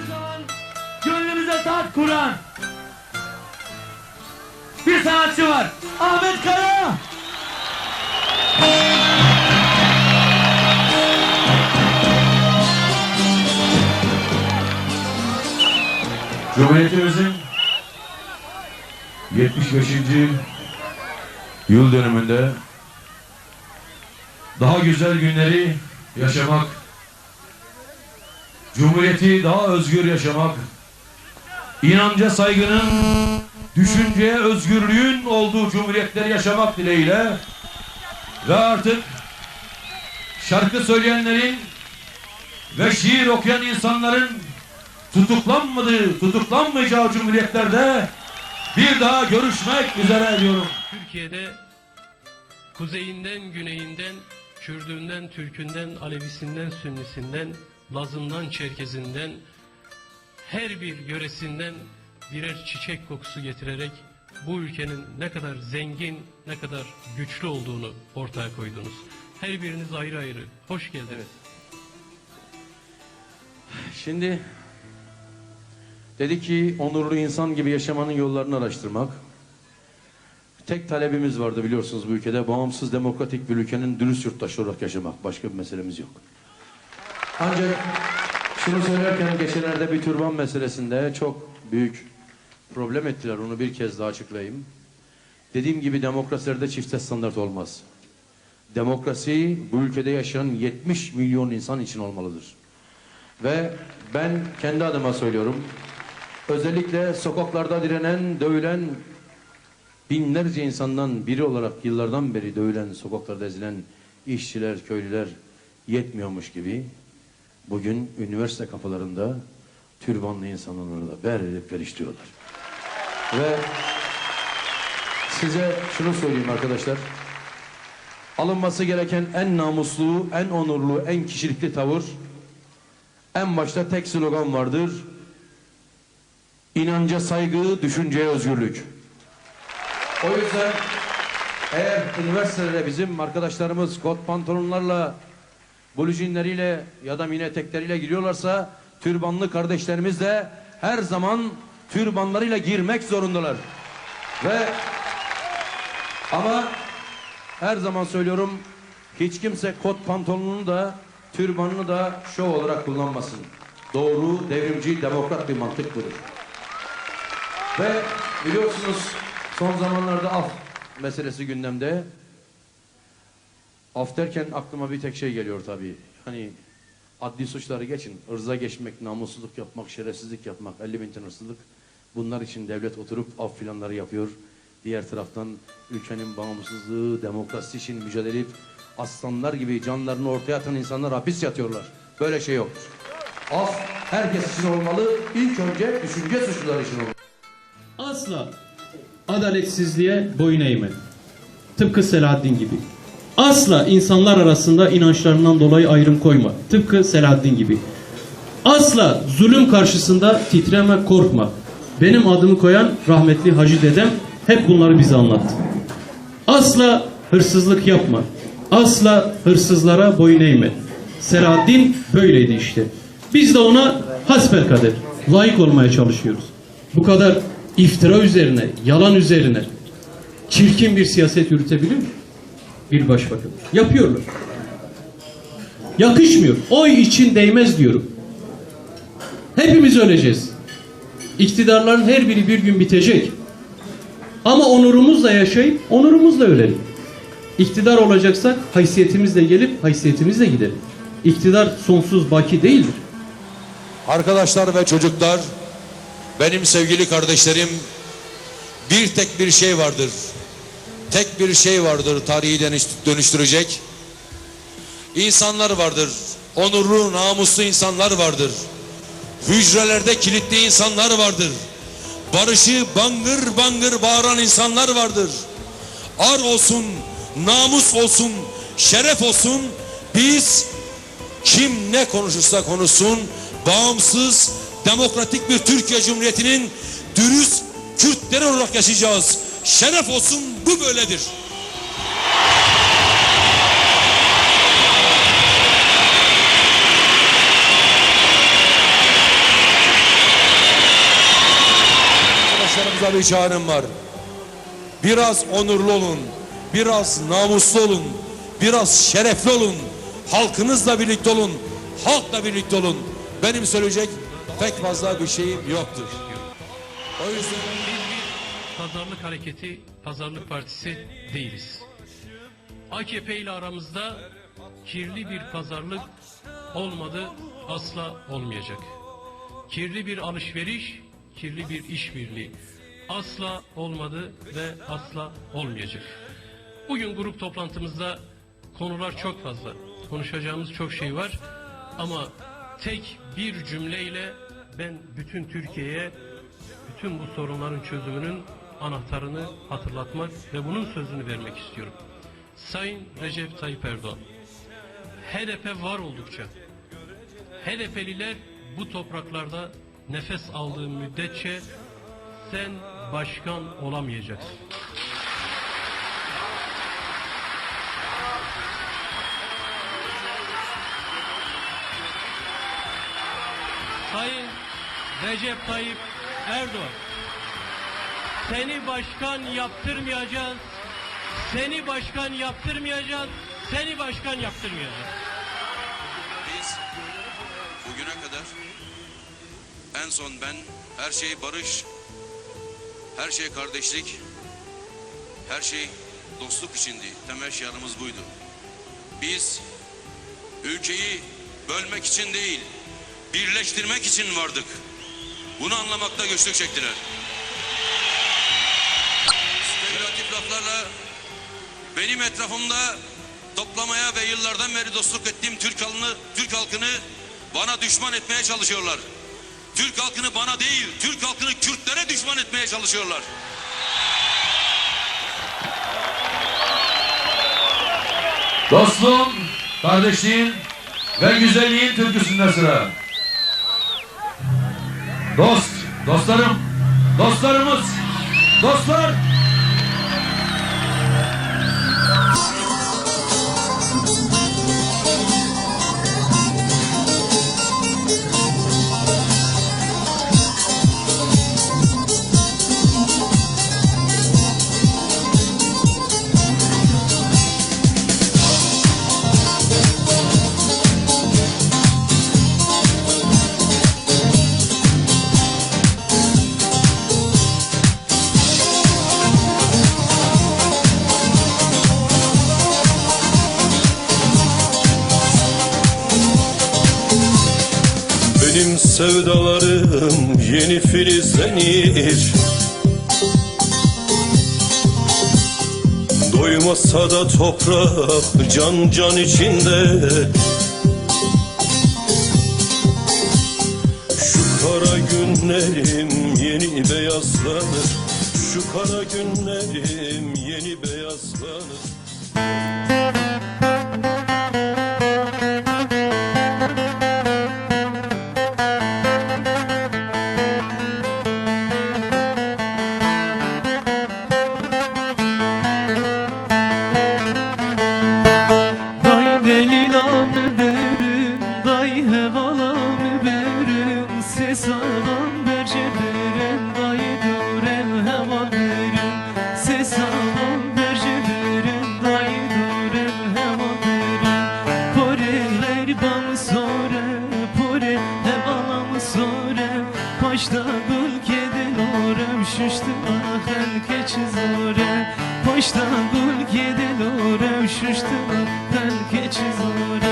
Her zaman gönlümüze tat kuran bir sanatçı var. Ahmet Kaya. Cumhuriyetimizin 75. yıl dönümünde daha güzel günleri yaşamak, Cumhuriyeti daha özgür yaşamak, inanca saygının, düşünceye özgürlüğün olduğu cumhuriyetleri yaşamak dileğiyle ve artık şarkı söyleyenlerin ve şiir okuyan insanların tutuklanmadığı, tutuklanmayacağı cumhuriyetlerde bir daha görüşmek üzere diyorum. Türkiye'de kuzeyinden, güneyinden, Kürdünden, Türkünden, Alevisinden, Sünnisinden, Lazından, Çerkezinden, her bir yöresinden birer çiçek kokusu getirerek bu ülkenin ne kadar zengin, ne kadar güçlü olduğunu ortaya koydunuz. Her biriniz ayrı ayrı. Hoş geldiniz. Şimdi dedi ki onurlu insan gibi yaşamanın yollarını araştırmak. Tek talebimiz vardı biliyorsunuz bu ülkede. Bağımsız demokratik bir ülkenin dürüst yurttaşı olarak yaşamak. Başka bir meselemiz yok. Ancak şunu söylerken geçenlerde bir türban meselesinde çok büyük problem ettiler. Onu bir kez daha açıklayayım. Dediğim gibi demokrasilerde çifte standart olmaz. Demokrasi bu ülkede yaşayan 70 milyon insan için olmalıdır. Ve ben kendi adıma söylüyorum. Özellikle sokaklarda direnen, dövülen binlerce insandan biri olarak yıllardan beri dövülen, sokaklarda ezilen işçiler, köylüler yetmiyormuş gibi bugün üniversite kapılarında türbanlı insanları da ber edip veriştiriyorlar. Ve size şunu söyleyeyim arkadaşlar. Alınması gereken en namuslu, en onurlu, en kişilikli tavır en başta tek slogan vardır. İnanca saygı, düşünceye özgürlük. O yüzden eğer üniversitelere bizim arkadaşlarımız kot pantolonlarla, blujinleriyle ya da mini etekleriyle giriyorlarsa türbanlı kardeşlerimiz de her zaman türbanlarıyla girmek zorundalar. Ve ama her zaman söylüyorum hiç kimse kot pantolonunu da türbanını da şov olarak kullanmasın. Doğru, devrimci, demokrat bir mantık budur. Ve biliyorsunuz son zamanlarda af meselesi gündemde. Af derken aklıma bir tek şey geliyor tabii. Hani adli suçları geçin. ırza geçmek, namussuzluk yapmak, şerefsizlik yapmak, 50 bin hırsızlık. Bunlar için devlet oturup af filanları yapıyor. Diğer taraftan ülkenin bağımsızlığı, demokrasi için mücadele edip aslanlar gibi canlarını ortaya atan insanlar hapis yatıyorlar. Böyle şey yoktur. Af herkes için olmalı. İlk önce düşünce suçluları için olmalı. asla adaletsizliğe boyun eğmedi. Tıpkı Selahaddin gibi. Asla insanlar arasında inançlarından dolayı ayrım koyma. Tıpkı Selahaddin gibi. Asla zulüm karşısında titreme, korkma. Benim adımı koyan rahmetli Hacı dedem hep bunları bize anlattı. Asla hırsızlık yapma. Asla hırsızlara boyun eğme. Selahaddin böyleydi işte. Biz de ona hasbelkader layık olmaya çalışıyoruz. Bu kadar iftira üzerine, yalan üzerine çirkin bir siyaset yürütebilir mi? Bir başbakan. Yapıyorlar. Yakışmıyor. Oy için değmez diyorum. Hepimiz öleceğiz. İktidarların her biri bir gün bitecek. Ama onurumuzla yaşayıp onurumuzla ölelim. İktidar olacaksak haysiyetimizle gelip haysiyetimizle gidelim. İktidar sonsuz baki değildir. Arkadaşlar ve çocuklar, benim sevgili kardeşlerim, bir tek bir şey vardır. Tek bir şey vardır tarihi dönüş- dönüştürecek. İnsanlar vardır. Onurlu, namuslu insanlar vardır. Hücrelerde kilitli insanlar vardır. Barışı bangır bangır bağıran insanlar vardır. Ar olsun, namus olsun, şeref olsun. Biz kim ne konuşursa konuşsun bağımsız, demokratik bir Türkiye Cumhuriyeti'nin dürüst Kürtleri olarak yaşayacağız. Şeref olsun bu böyledir. Arkadaşlarımıza bir çağrım var. Biraz onurlu olun, biraz namuslu olun, biraz şerefli olun. Halkınızla birlikte olun, halkla birlikte olun. Benim söyleyecek pek fazla bir şeyim yoktur. O yüzden... Pazarlık hareketi, pazarlık partisi değiliz. AKP ile aramızda kirli bir pazarlık olmadı, asla olmayacak. Kirli bir alışveriş, kirli bir işbirliği asla olmadı ve asla olmayacak. Bugün grup toplantımızda konular çok fazla. Konuşacağımız çok şey var. Ama tek bir cümleyle ben bütün Türkiye'ye bütün bu sorunların çözümünün anahtarını hatırlatmak ve bunun sözünü vermek istiyorum. Sayın Recep Tayyip Erdoğan, HDP var oldukça, HDP'liler bu topraklarda nefes aldığı müddetçe sen başkan olamayacaksın. Sayın Recep Tayyip Erdoğan, seni başkan yaptırmayacağız, seni başkan yaptırmayacağız, seni başkan yaptırmayacağız. Biz bugüne kadar en son ben her şey barış, her şey kardeşlik, her şey dostluk içindi. Temel şiarımız buydu. Biz ülkeyi bölmek için değil, birleştirmek için vardık. Bunu anlamakta güçlük çektiler. Laflarla benim etrafımda toplamaya ve yıllardan beri dostluk ettiğim Türk halkını, Türk halkını bana düşman etmeye çalışıyorlar. Türk halkını bana değil, Türk halkını Kürtlere düşman etmeye çalışıyorlar. Dostluğun, kardeşliğin ve güzelliğin türküsünde sıra. Dost, dostlarım, dostlarımız, dostlar. Sevdalarım yeni filizlenir Doymasa da toprak can can içinde. Şu kara günlerim yeni beyazlanır Şu kara günlerim yeni beyazlanır ahel keçi zore Paşta bülkeden orem şuştu ahel keçi zore